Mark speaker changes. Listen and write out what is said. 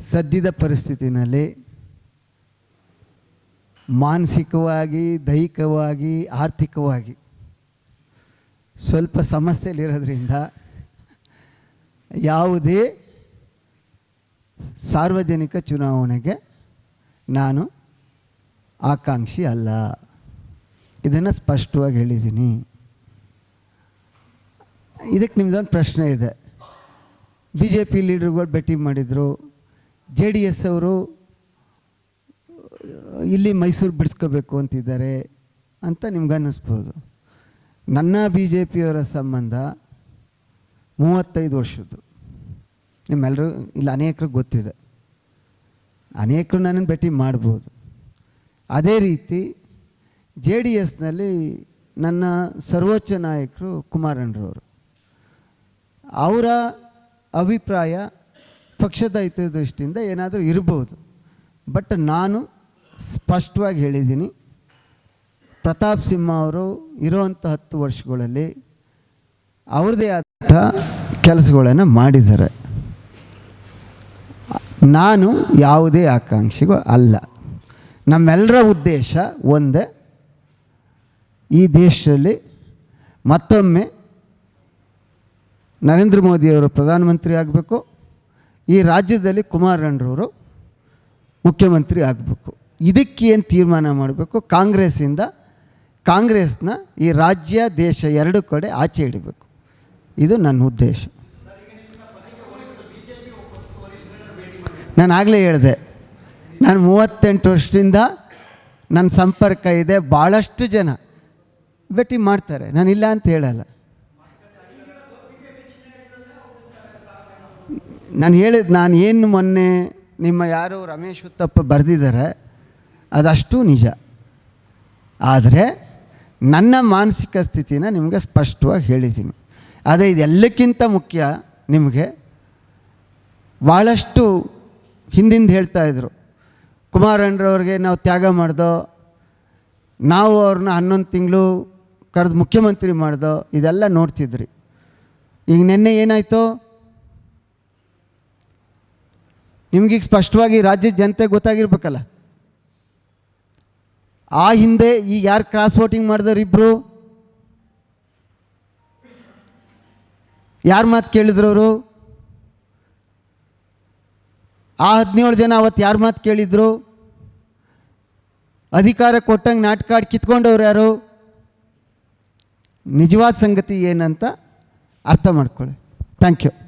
Speaker 1: ಸದ್ಯದ ಪರಿಸ್ಥಿತಿನಲ್ಲಿ ಮಾನಸಿಕವಾಗಿ, ದೈಹಿಕವಾಗಿ, ಆರ್ಥಿಕವಾಗಿ ಸ್ವಲ್ಪ ಸಮಸ್ಯೆಯಲ್ಲಿರೋದ್ರಿಂದ ಯಾವುದೇ ಸಾರ್ವಜನಿಕ ಚುನಾವಣೆಗೆ ನಾನು ಆಕಾಂಕ್ಷಿ ಅಲ್ಲ. ಇದನ್ನು ಸ್ಪಷ್ಟವಾಗಿ ಹೇಳಿದ್ದೀನಿ. ಇದಕ್ಕೆ ನಿಮ್ಮದೊಂದು ಪ್ರಶ್ನೆ ಇದೆ. ಬಿ ಜೆ ಪಿ ಲೀಡರ್ಗಳು ಭೇಟಿ ಮಾಡಿದರು. ಜೆ ಡಿ ಎಸ್ ಅವರು, ಇಲ್ಲಿ ಮೈಸೂರು ಬಿಡಿಸ್ಕೋಬೇಕು ಅಂತಿದ್ದಾರೆ ಅಂತ ನಿಮ್ಗೆ ಅನ್ನಿಸ್ಬೋದು ನನ್ನ ಬಿ ಜೆ ಪಿಯವರ ಸಂಬಂಧ ಮೂವತ್ತೈದು ವರ್ಷದ್ದು. ನಿಮ್ಮೆಲ್ಲರೂ ಇಲ್ಲಿ ಅನೇಕರಿಗೆ ಗೊತ್ತಿದೆ. ಅನೇಕರು ನನ್ನನ್ನು ಭೇಟಿ ಮಾಡ್ಬೋದು. ಅದೇ ರೀತಿ ಜೆ ಡಿ ಎಸ್ನಲ್ಲಿ ನನ್ನ ಸರ್ವೋಚ್ಚ ನಾಯಕರು ಕುಮಾರಣ್ಣರವರು ಅವರ ಅಭಿಪ್ರಾಯ ಪಕ್ಷದ ಹಿತದೃಷ್ಟಿಯಿಂದ ಏನಾದರೂ ಇರ್ಬೋದು. ಬಟ್ ನಾನು ಸ್ಪಷ್ಟವಾಗಿ ಹೇಳಿದ್ದೀನಿ, ಪ್ರತಾಪ್ ಸಿಂಹ ಅವರು ಇರೋವಂಥ ಹತ್ತು ವರ್ಷಗಳಲ್ಲಿ ಅವ್ರದ್ದೇ ಆದಂಥ ಕೆಲಸಗಳನ್ನು ಮಾಡಿದ್ದಾರೆ. ನಾನು ಯಾವುದೇ ಆಕಾಂಕ್ಷಿಗೂ ಅಲ್ಲ. ನಮ್ಮೆಲ್ಲರ ಉದ್ದೇಶ ಒಂದೇ, ಈ ದೇಶದಲ್ಲಿ ಮತ್ತೊಮ್ಮೆ ನರೇಂದ್ರ ಮೋದಿಯವರು ಪ್ರಧಾನಮಂತ್ರಿ ಆಗಬೇಕು. ಈ ರಾಜ್ಯದಲ್ಲಿ ಕುಮಾರಣ್ಣರವರು ಮುಖ್ಯಮಂತ್ರಿ ಆಗಬೇಕು. ಇದಕ್ಕೆ ಏನು ತೀರ್ಮಾನ ಮಾಡಬೇಕು? ಕಾಂಗ್ರೆಸ್ಸಿಂದ ಕಾಂಗ್ರೆಸ್ನ ಈ ರಾಜ್ಯ, ದೇಶ ಎರಡು ಕಡೆ ಆಚೆ ಇಡಬೇಕು ಇದು ನನ್ನ ಉದ್ದೇಶ. ನಾನು ಆಗಲೇ ಹೇಳಿದೆ, ನಾನು ಮೂವತ್ತೆಂಟು ವರ್ಷದಿಂದ ನನ್ನ ಸಂಪರ್ಕ ಇದೆ ಭಾಳಷ್ಟು ಜನ ಭೇಟಿ ಮಾಡ್ತಾರೆ. ನಾನು ಇಲ್ಲ ಅಂತ ಹೇಳಲ್ಲ. ನಾನು ಹೇಳಿದ ನಾನು ಏನು ಮೊನ್ನೆ ನಿಮ್ಮ ಯಾರು ರಮೇಶ್ ಉತ್ತಪ್ಪ ಬರೆದಿದ್ದಾರೆ, ಅದಷ್ಟು ನಿಜ. ಆದರೆ ನನ್ನ ಮಾನಸಿಕ ಸ್ಥಿತಿನ ನಿಮಗೆ ಸ್ಪಷ್ಟವಾಗಿ ಹೇಳಿದ್ದೀನಿ. ಆದರೆ ಇದೆಲ್ಲಕ್ಕಿಂತ ಮುಖ್ಯ ನಿಮಗೆ ಭಾಳಷ್ಟು ಹಿಂದಿಂದ ಹೇಳ್ತಾ ಇದ್ರು. ಕುಮಾರಣ್ಣರವ್ರಿಗೆ ನಾವು ತ್ಯಾಗ ಮಾಡ್ದೋ, ನಾವು ಅವ್ರನ್ನ ಹನ್ನೊಂದು ತಿಂಗಳು ಕರೆದು ಮುಖ್ಯಮಂತ್ರಿ ಮಾಡ್ದೋ, ಇದೆಲ್ಲ ನೋಡ್ತಿದ್ರಿ. ಈಗ ನಿನ್ನೆ ಏನಾಯಿತು ನಿಮಗೀಗ ಸ್ಪಷ್ಟವಾಗಿ ರಾಜ್ಯದ ಜನತೆ ಗೊತ್ತಾಗಿರ್ಬೇಕಲ್ಲ. ಆ ಹಿಂದೆ ಈಗ ಯಾರು ಕ್ರಾಸ್ ವೋಟಿಂಗ್ ಮಾಡಿದವ್ರು ಇಬ್ಬರು ಯಾರ ಮಾತು ಕೇಳಿದ್ರು ಅವರು? ಆ ಹದಿನೇಳು ಜನ ಅವತ್ತು ಯಾರು ಮಾತು ಕೇಳಿದ್ರು? ಅಧಿಕಾರ ಕೊಟ್ಟಂಗೆ ನಾಟಕ ಆಡಿ ಕಿತ್ಕೊಂಡವ್ರು ಯಾರು? ನಿಜವಾದ ಸಂಗತಿ ಏನಂತ ಅರ್ಥ ಮಾಡ್ಕೊಳ್ಳಿ. Thank you